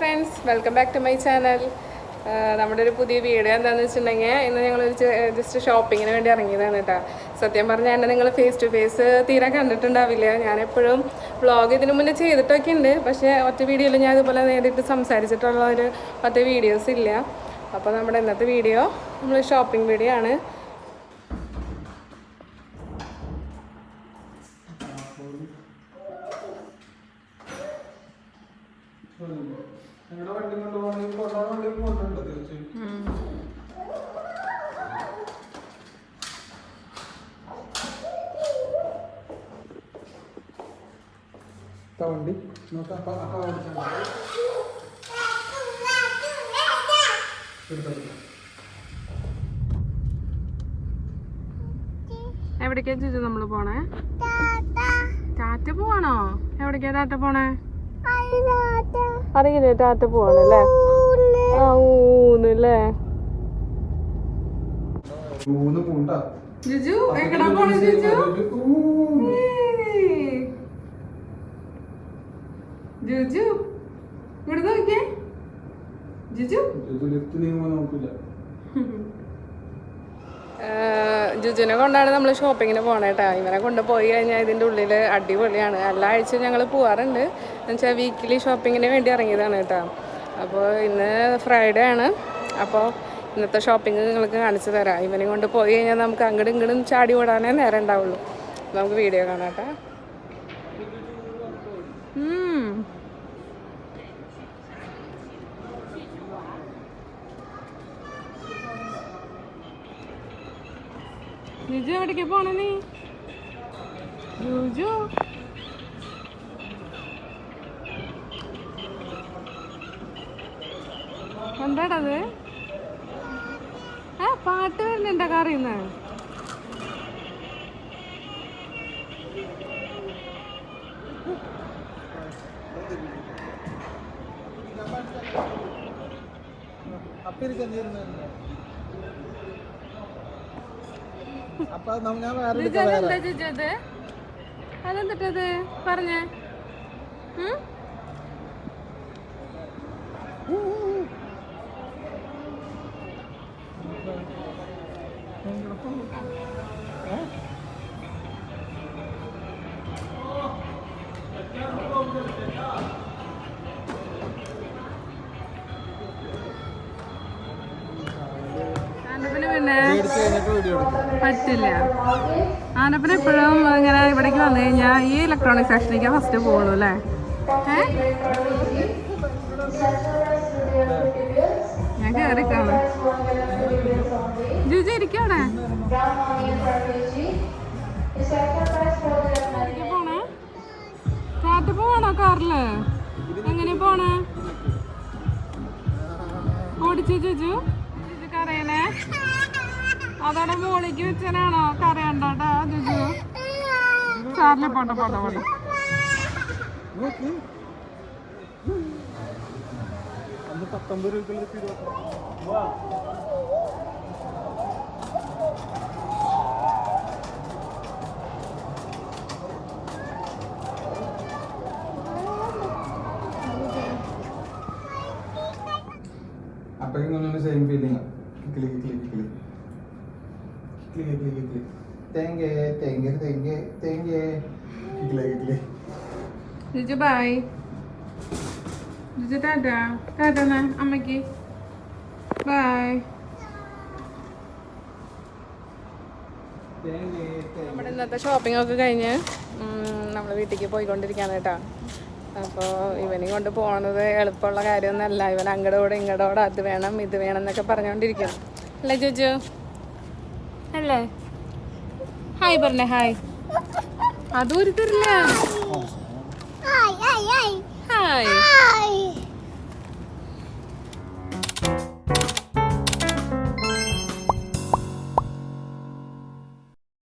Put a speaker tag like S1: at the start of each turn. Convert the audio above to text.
S1: Friends welcome back to my channel നമ്മുടെ ഒരു പുതിയ വീഡിയോ എന്താണെന്ന് വെച്ചിട്ടുണ്ടെങ്കിൽ ഇന്ന് ഞങ്ങളൊരു ജസ്റ്റ് ഷോപ്പിങ്ങിന് വേണ്ടി ഇറങ്ങിയതാണ് കേട്ടോ. സത്യം പറഞ്ഞാൽ എന്നെ നിങ്ങൾ ഫേസ് ടു ഫേസ് തീരെ കണ്ടിട്ടുണ്ടാവില്ല. ഞാനെപ്പോഴും വ്ളോഗ് ഇതിനു മുന്നേ ചെയ്തിട്ടൊക്കെ ഉണ്ട്. പക്ഷേ ഒറ്റ വീഡിയോയിൽ ഞാൻ ഇതുപോലെ നേരിട്ട് സംസാരിച്ചിട്ടുള്ള ഒരു മറ്റേ വീഡിയോസ് ഇല്ല. അപ്പോൾ നമ്മുടെ ഇന്നത്തെ വീഡിയോ നമ്മൾ ഷോപ്പിംഗ് വീഡിയോ ആണ്
S2: നിങ്ങളുടെ വണ്ടി കൊണ്ടുപോകണമെങ്കിൽ കൊണ്ടുപോകണ വണ്ടി കൊണ്ടുണ്ട് തീർച്ചയായും. വണ്ടി. നോക്കാം അപ്പ അപ്പ ഓടിച്ചാൽ മതി. എടുത്തോ, എടുത്തോ.
S1: എവിടേക്കാ ചേച്ചി നമ്മൾ പോണേ? ടാറ്റ പോവാണോ? എവിടേക്കാ ടാറ്റ പോണേ? അറിയില്ലേ ടാറ്റ പോവാണല്ലേ? ആ ഊന്നല്ലേ
S2: മൂന്ന് പൂണ്ടാ.
S1: ജിജു എങ്ങടാ പോണേ ജിജു. ജിജു ഇവിടെ നോക്കിയേ. ജിജു.
S2: ലിഫ്റ്റ് നീങ്ങുമ്പോ നോക്കില്ല
S1: ജുജുനെ കൊണ്ടാണ് നമ്മൾ ഷോപ്പിങ്ങിന് പോണേട്ടാ ഇവനെ കൊണ്ട് പോയി കഴിഞ്ഞാൽ ഇതിന്റെ ഉള്ളിൽ അടിപൊളിയാണ്. എല്ലാ ആഴ്ചയും ഞങ്ങൾ പോവാറുണ്ട്. എന്നുവെച്ചാൽ വീക്കിലി ഷോപ്പിങ്ങിന് വേണ്ടി ഇറങ്ങിയതാണ് കേട്ടോ അപ്പോൾ ഇന്ന് ഫ്രൈഡേ ആണ്. അപ്പോൾ ഇന്നത്തെ ഷോപ്പിംഗ് നിങ്ങൾക്ക് കാണിച്ചു തരാം. ഇവനെ കൊണ്ട് പോയി കഴിഞ്ഞാൽ നമുക്ക് അങ്ങോട്ടും ഇങ്ങോട്ടും ചാടി ഓടാനേ നേരം ഉണ്ടാവുള്ളൂ. നമുക്ക് വീഡിയോ കാണാം കേട്ടോ ജിജു എവിടേക്ക് പോണ നീ? ജുജു? എന്താടത് ആ പാട്ട് വരുന്നുണ്ടോ കറിയുന്ന
S2: അപ്പൊ ഞാൻ വേറെ
S1: അതെന്തിട്ടത് പറഞ്ഞേ. ഉം? പറ്റില്ല. ആനപ്പന എപ്പോഴും ഇങ്ങനെ ഇവിടേക്ക് വന്നു കഴിഞ്ഞാൽ ഈ ഇലക്ട്രോണിക് സെക്ഷനിലേക്ക് ഫസ്റ്റ് പോകുള്ളൂ അല്ലേ? ഞാൻ കയറി ജുജി ഇരിക്കവിടെ പോണേ? കാറ്റ് പോവാണോ കാറിൽ? എങ്ങനെ പോണേ? ഓടിച്ചു ജുജു? ജുജു കരയണേ അതോടെ മോളിക്ക് വെച്ചനാണോ കരയണ്ടോട്ടാ ജുജു കാറിൽ പോട്ടെ പോട്ടെ പോട്ടെ
S2: പത്തൊമ്പത് രൂപയ്ക്കുള്ള ഇരുപത്തി അപ്പൊ സെയിം ഫീലിംഗ് കിളി കിളി കിളി കിളി കിളി കിളി തേങ്ങ തേങ്ങ തേങ്ങ തേങ്ങ കിളി കിളി
S1: ജുജു ബൈ ജുജു ടാറ്റാ ടാറ്റാ അമ്മയ്ക്ക് ബൈ
S2: തേങ്ങ തേങ്ങ
S1: നമ്മുടെ ഇന്നത്തെ ഷോപ്പിംഗ് ഒക്കെ കഴിഞ്ഞ് നമ്മൾ വീട്ടിലേക്ക് പോയിക്കൊണ്ടിരിക്കുകയാണ് കേട്ടോ. അപ്പോൾ ഇവനെ കൊണ്ട് പോകുന്നത് എളുപ്പമുള്ള കാര്യമൊന്നുമല്ല. ഇവൻ അങ്ങടോടെ ഇങ്ങടോടെ അത് വേണം ഇത് വേണം എന്നൊക്കെ പറഞ്ഞുകൊണ്ടിരിക്കണം അല്ലേ ജോജു? അല്ലേ? ഹായ് പറഞ്ഞേ ഹായ്. അതും ഒരു തരില്ല ഹായ്.